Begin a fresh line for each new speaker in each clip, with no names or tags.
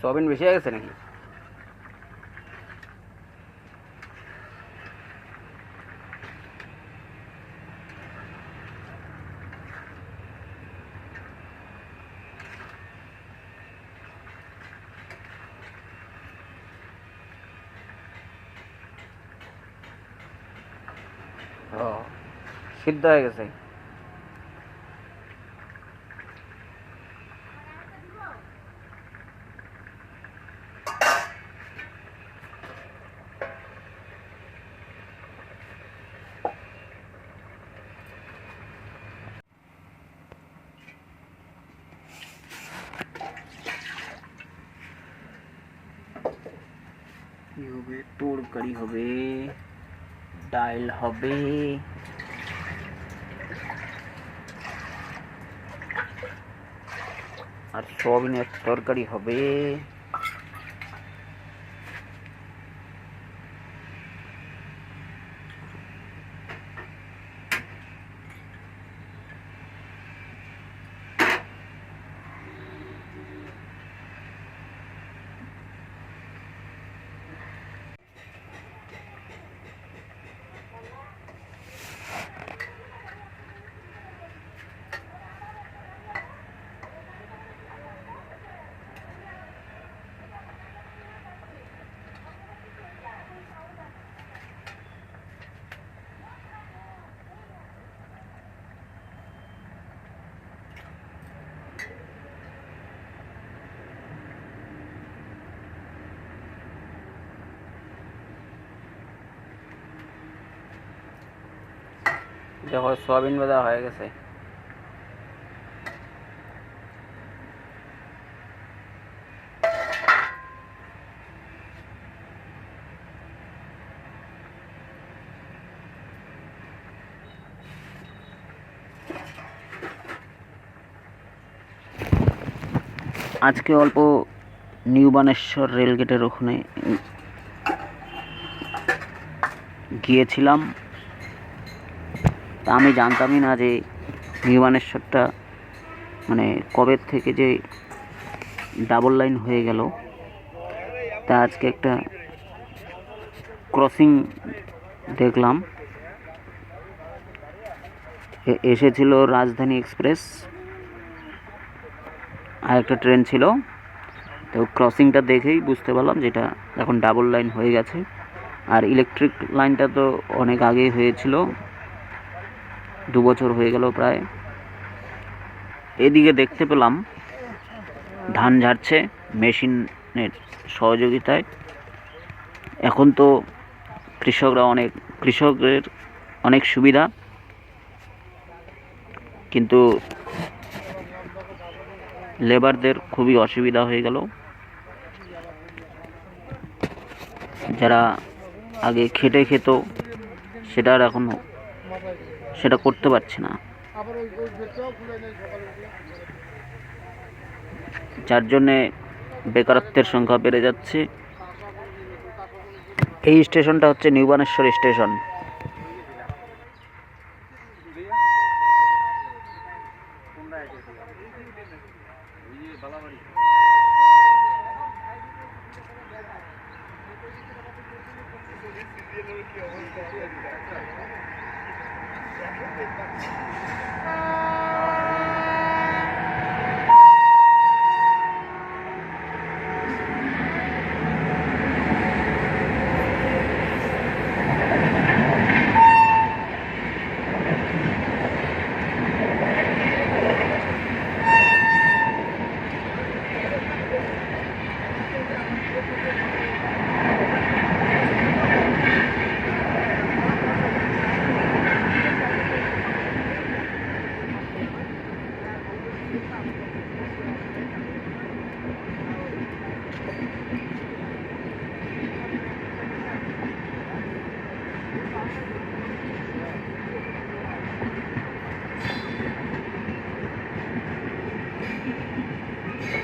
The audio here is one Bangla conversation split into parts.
সয়াবিন বেশি হয়ে গেছে নাকি ও সিদ্ধ হয়ে গেছে কি হবে তরকারি হবে ডাল হবে আর সয়াবিনের তরকারি হবে দেখো সয়াবিন ভাজা হয়ে গেছে। আজকে অল্প নিউ বানেশ্বর রেলগেটের ওখানে গিয়েছিলাম। তা আমি জানতামই না যে নির্মাণেশ্বরটা মানে কবে থেকে যে ডাবল লাইন হয়ে গেল। তা আজকে একটা ক্রসিং দেখলাম। এসেছিল রাজধানী এক্সপ্রেস আর একটা ট্রেন ছিল। তো ক্রসিংটা দেখেই বুঝতে পারলাম যেটা এখন ডাবল লাইন হয়ে গেছে। আর ইলেকট্রিক লাইনটা তো অনেক আগেই হয়েছিল। দু বছর হয়ে গেল প্রায়। এদিকে দেখতে পেলাম, ধান ঝাড়ছে মেশিনের সহযোগিতায়। এখন তো কৃষকরা অনেক, কৃষকের অনেক সুবিধা। কিন্তু লেবারদের খুবই অসুবিধা হয়ে গেল। যারা আগে খেটে খেত সেটা আর এখন সেটা করতে পারছে না। যার জন্যে বেকারত্বের সংখ্যা বেড়ে যাচ্ছে। এই স্টেশনটা হচ্ছে নিউ বানেশ্বর স্টেশন। 아,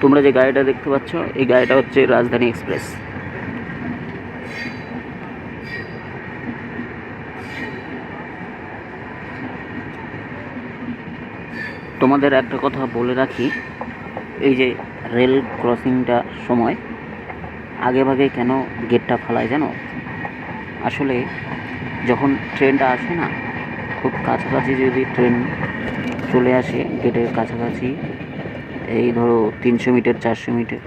তোমরা যে গাড়িটা দেখতে পাচ্ছ, এই গাড়িটা হচ্ছে রাজধানী এক্সপ্রেস। তোমাদের একটা কথা বলে রাখি, এই যে রেল ক্রসিংটার সময়, আগে ভাগে কেন গেটটা ফালায় জানো? আসলে যখন ট্রেনটা আসে না, খুব কাছাকাছি যদি ট্রেন চলে আসে, গেটের কাছাকাছি এই ধরো তিনশো মিটার চারশো মিটার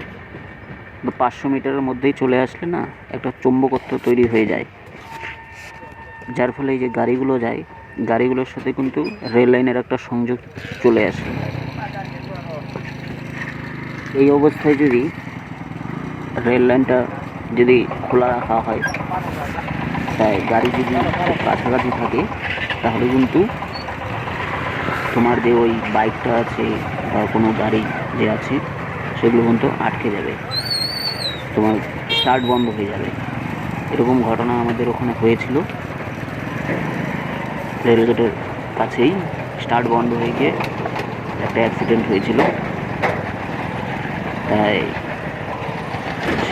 বা পাঁচশো মিটারের মধ্যেই চলে আসলে না একটা চুম্বকত্ব তৈরি হয়ে যায়। যার ফলে এই যে গাড়িগুলো যায়, গাড়িগুলোর সাথে কিন্তু রেল লাইনের একটা সংযোগ চলে আসে। এই অবস্থায় যদি রেল লাইনটা যদি খোলা রাখা হয়, তাই গাড়ি যদি কাছাকাছি থাকে, তাহলে কিন্তু তোমার যে ওই বাইকটা আছে কোনো গাড়ি যে আছে, সেগুলো কিন্তু আটকে যাবে। তোমার স্টার্ট বন্ধ হয়ে যাবে। এরকম ঘটনা আমাদের ওখানে হয়েছিল। রেলগেটের কাছেই স্টার্ট বন্ধ হয়ে গিয়ে একটা অ্যাক্সিডেন্ট হয়েছিল। তাই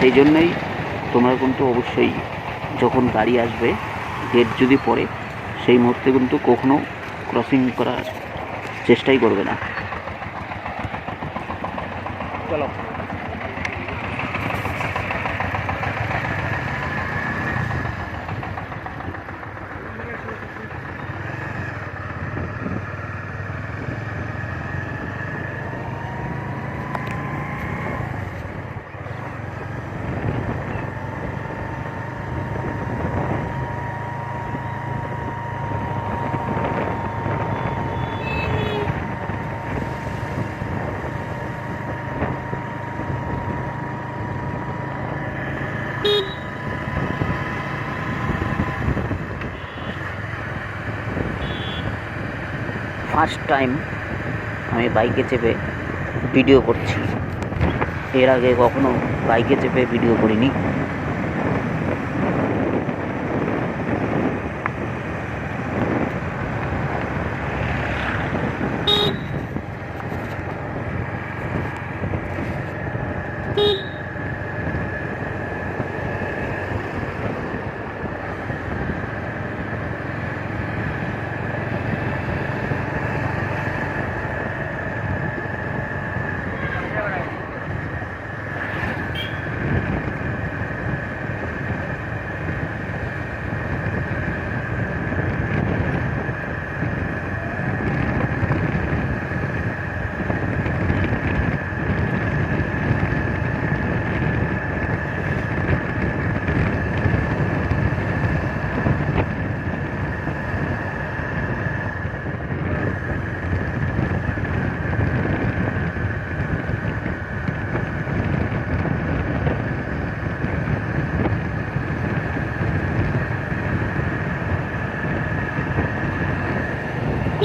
সেই জন্যই তোমরা কিন্তু অবশ্যই যখন গাড়ি আসবে গেট যদি পড়ে, সেই মুহূর্তে কিন্তু কখনো ক্রসিং করার চেষ্টাই করবে না।
চলো
ফার্স্ট টাইম আমি বাইকে চেপে ভিডিও করছি। এর আগে কখনো বাইকে চেপে ভিডিও করিনি।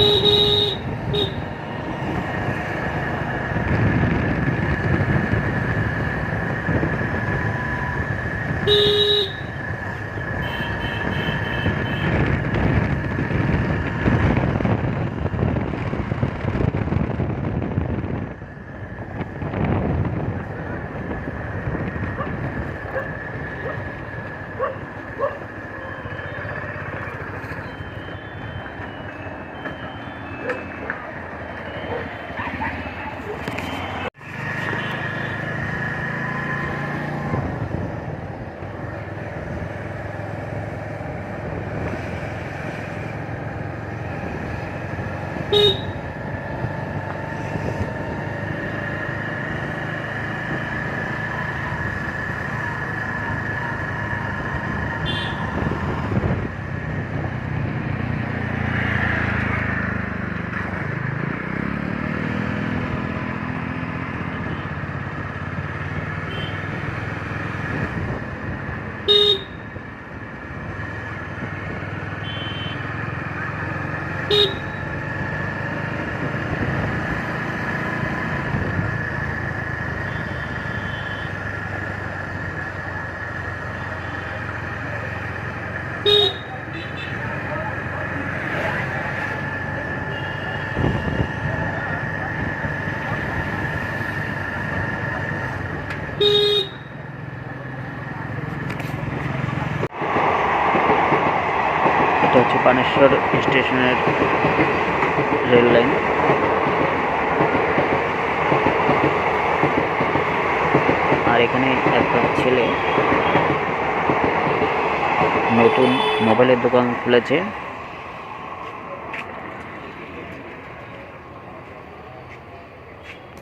Thank you. হচ্ছে বানেশ্বর স্টেশনের রেল লাইন। আর এখানে একটা ছেলে নতুন মোবাইলের দোকান খুলেছে।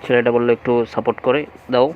ছেলেটা বলল, একটু সাপোর্ট করে দাও।